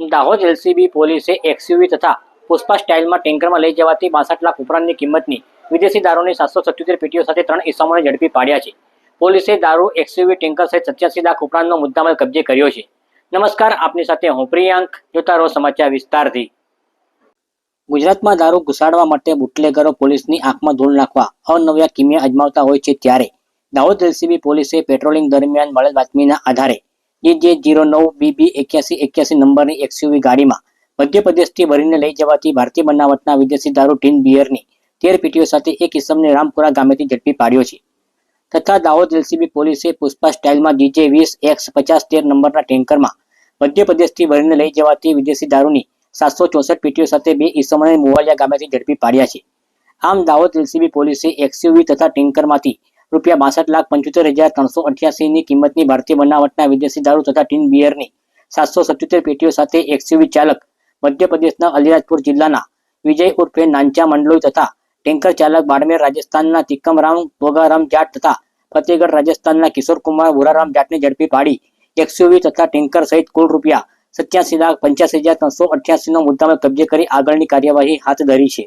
Dahod LCB પોલીસે XUV તથા પુષ્પા સ્ટાઇલમાં ટેન્કરમાં લઈ જવાથી બાસઠ લાખ ઉપરાંતની કિંમતની વિદેશી દારૂની સાતસો સત્યોતેર પેટીઓ સાથે ત્રણ ઇસમોને ઝડપી પાડ્યા છે. પોલીસે દારૂ એક્સયુવી ટેન્કર સહિત સત્યાસી લાખ ઉપરાંતનો મુદ્દામાલ કબજે કર્યો છે. નમસ્કાર, આપની સાથે હું પ્રિયાંક, જોતા રહો સમાચાર વિસ્તારથી. ગુજરાતમાં દારૂ ઘુસાડવા માટે બુટલેગરો પોલીસની આંખમાં ધૂળ નાખવા અવનવ્યા કિમિયા અજમાવતા હોય છે ત્યારે દાહોદ એલસીબી પોલીસે પેટ્રોલિંગ દરમિયાન મળેલ બાતમીના આધારે જે જીરો નવ બીબી એક્યાસી એક્યાસી નંબરની એક્સયુવી ગાડીમાં મધ્યપ્રદેશથી ભરીને લઈ જવાથી ભારતીય બનાવટના વિદેશી દારૂ ટીન બિયરની તેર પેટીઓ સાથે એક ઇસમને રામપુરા ગામેથી ઝડપી પાડ્યો છે. તથા દાહોદ એલસીબી પોલીસે પુષ્પા સ્ટાઇલમાં જીજે વીસ એક્સ પચાસ તેર નંબરના ટેન્કરમાં મધ્યપ્રદેશથી ભરીને લઈ જવાથી વિદેશી દારૂની સાતસો ચોસઠ પેટીઓ સાથે બે ઇસમને મુવાલિયા ગામેથી ઝડપી પાડ્યા છે. આમ દાહોદ એલસીબી પોલીસે એક્સયુવી તથા ટેન્કરમાંથી રૂપિયા બાસઠ લાખ પંચોતેર હજાર ત્રણસો અઠ્યાસીની કિંમતની ભારતીય બનાવટના વિદેશી દારૂ તથા ટીન બિયરની સાતસો સત્યોતેર પેટીઓ સાથે એક્સયુવી ચાલક મધ્યપ્રદેશના અલીરાજપુર જિલ્લાના વિજય ઉર્ફે નાંચા મંડલોઈ તથા ટેન્કર ચાલક બાડમેર રાજસ્થાનના તિકમરામ બોગારામ જાટ તથા ફતેહગઢ રાજસ્થાનના કિશોર કુમાર ભુરારામ જાટને ઝડપી પાડી એક્સયુવી તથા ટેન્કર સહિત કુલ રૂપિયા સત્યાસી લાખ પંચ્યાસી હજાર ત્રણસો અઠ્યાસીનો મુદ્દામાં કબજે કરી આગળની કાર્યવાહી હાથ ધરી છે.